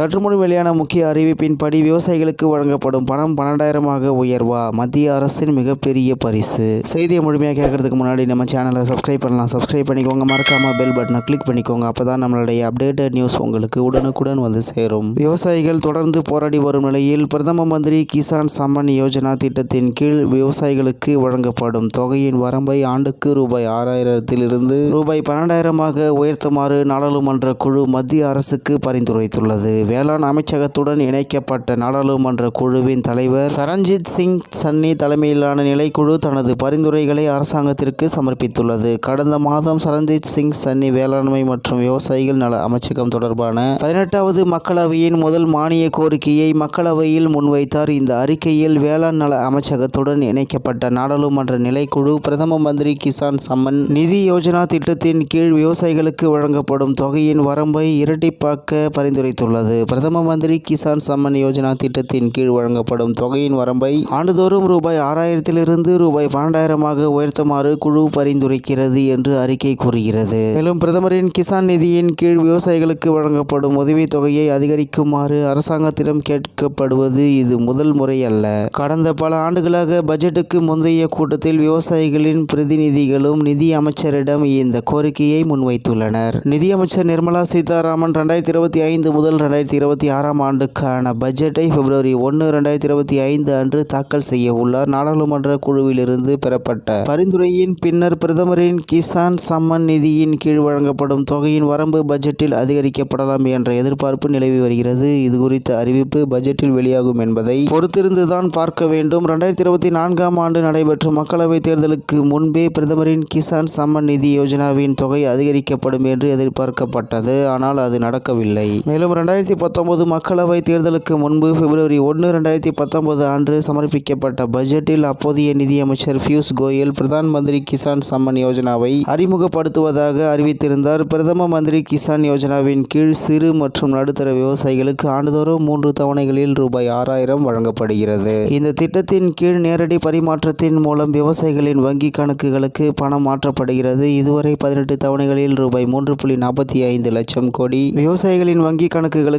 சற்றுமுன் வெளியான முக்கிய அறிவிப்பின்படி விவசாயிகளுக்கு வழங்கப்படும் பணம் பன்னெண்டாயிரமாக உயர்வா? மத்திய அரசின் மிகப்பெரிய பரிசு. செய்தியை முழுமையாக கேட்கறதுக்கு முன்னாடி நம்ம சேனலை சப்ஸ்கிரைப் பண்ணலாம். சப்ஸ்கிரைப் பண்ணிக்கோங்க. மறக்காம பெல் பட்டனை கிளிக் பண்ணிக்கோங்க. அப்பதான் நம்மளுடைய அப்டேட்டட் நியூஸ் உங்களுக்கு உடனுக்குடன் வந்து சேரும். விவசாயிகள் தொடர்ந்து போராடி வரும் நிலையில் பிரதம மந்திரி கிசான் சம்மன் யோஜனா திட்டத்தின் கீழ் விவசாயிகளுக்கு வழங்கப்படும் தொகையின் வரம்பை ஆண்டுக்கு ரூபாய் ஆறாயிரத்திலிருந்து ரூபாய் பன்னெண்டாயிரமாக உயர்த்துமாறு நாடாளுமன்ற குழு மத்திய அரசுக்கு பரிந்துரைத்துள்ளது. வேளாண் அமைச்சகத்துடன் இணைக்கப்பட்ட நாடாளுமன்ற குழுவின் தலைவர் சரண்ஜித் சிங் சன்னி தலைமையிலான நிலைக்குழு தனது பரிந்துரைகளை அரசாங்கத்திற்கு சமர்ப்பித்துள்ளது. கடந்த மாதம் சரண்ஜித் சிங் சன்னி வேளாண்மை மற்றும் விவசாயிகள் நல அமைச்சகம் தொடர்பான பதினெட்டாவது மக்களவையின் முதல் மானிய கோரிக்கையை மக்களவையில் முன்வைத்தார். இந்த அறிக்கையில் வேளாண் நல அமைச்சகத்துடன் இணைக்கப்பட்ட நாடாளுமன்ற நிலைக்குழு பிரதம மந்திரி கிசான் சம்மன் நிதி யோஜனா திட்டத்தின் கீழ் விவசாயிகளுக்கு வழங்கப்படும் தொகையின் வரம்பை இரட்டிப்பாக்க பரிந்துரைத்துள்ளது. பிரதம மந்திரி கிசான் சம்மன் யோஜனா திட்டத்தின் கீழ் வழங்கப்படும் தொகையின் வரம்பை ஆண்டுதோறும் ரூபாய் ஆறாயிரத்திலிருந்து ரூபாய் பன்னெண்டாயிரமாக உயர்த்துமாறு குழு பரிந்துரைக்கிறது என்று அறிக்கை கூறுகிறது. மேலும் பிரதமரின் கிசான் நிதியின் கீழ் விவசாயிகளுக்கு வழங்கப்படும் உதவித் தொகையை அதிகரிக்குமாறு அரசாங்கத்திடம் கேட்கப்படுவது இது முதல் முறை அல்ல. கடந்த பல ஆண்டுகளாக பட்ஜெட்டுக்கு முந்தைய கூட்டத்தில் விவசாயிகளின் பிரதிநிதிகளும் நிதி அமைச்சரிடம் இந்த கோரிக்கையை முன்வைத்துள்ளனர். நிதியமைச்சர் நிர்மலா சீதாராமன் ரெண்டாயிரத்தி இருபத்தி ஐந்து முதல் ரெண்டாயிரத்தி இருபத்தி ஆறாம் ஆண்டுக்கான பட்ஜெட்டை பிப்ரவரி ஒன்று ரெண்டாயிரத்தி இருபத்தி ஐந்து அன்று தாக்கல் செய்ய உள்ளார். நாடாளுமன்ற குழுவிலிருந்து பெறப்பட்ட பரிந்துரையின் பின்னர் பிரதமரின் கிசான் சம்மன் நிதியின் கீழ் வழங்கப்படும் தொகையின் வரம்பு பட்ஜெட்டில் அதிகரிக்கப்படலாம் என்ற எதிர்பார்ப்பு நிலவி வருகிறது. இது குறித்த அறிவிப்பு பட்ஜெட்டில் வெளியாகும் என்பதை பொறுத்திருந்துதான் பார்க்க வேண்டும். ரெண்டாயிரத்தி இருபத்தி நான்காம் ஆண்டு நடைபெற்ற மக்களவைத் தேர்தலுக்கு முன்பே பிரதமரின் கிசான் சம்மன் நிதி யோஜனாவின் தொகை அதிகரிக்கப்படும் என்று எதிர்பார்க்கப்பட்டது. ஆனால் அது நடக்கவில்லை. மேலும் ரெண்டாயிரத்தி பத்தொன்பது மக்களவைத் தேர்தலுக்கு முன்பு பிப்ரவரி ஒன்று ரெண்டாயிரத்தி பத்தொன்பது அன்று சமர்ப்பிக்கப்பட்ட பட்ஜெட்டில் அப்போதைய நிதியமைச்சர் பியூஷ் கோயல் பிரதான் மந்திரி கிசான் சம்மன் யோஜனாவை அறிமுகப்படுத்துவதாக அறிவித்திருந்தார். பிரதம மந்திரி கிசான் யோஜனாவின் கீழ் சிறு மற்றும் நடுத்தர விவசாயிகளுக்கு ஆண்டுதோறும் மூன்று தவணைகளில் ரூபாய் ஆறாயிரம் வழங்கப்படுகிறது. இந்த திட்டத்தின் கீழ் நேரடி பரிமாற்றத்தின் மூலம் விவசாயிகளின் வங்கி கணக்குகளுக்கு பணம் மாற்றப்படுகிறது. இதுவரை பதினெட்டு தவணைகளில் ரூபாய் மூன்று புள்ளி நாற்பத்தி ஐந்து லட்சம் கோடி விவசாயிகளின் வங்கி கணக்குகளுக்கு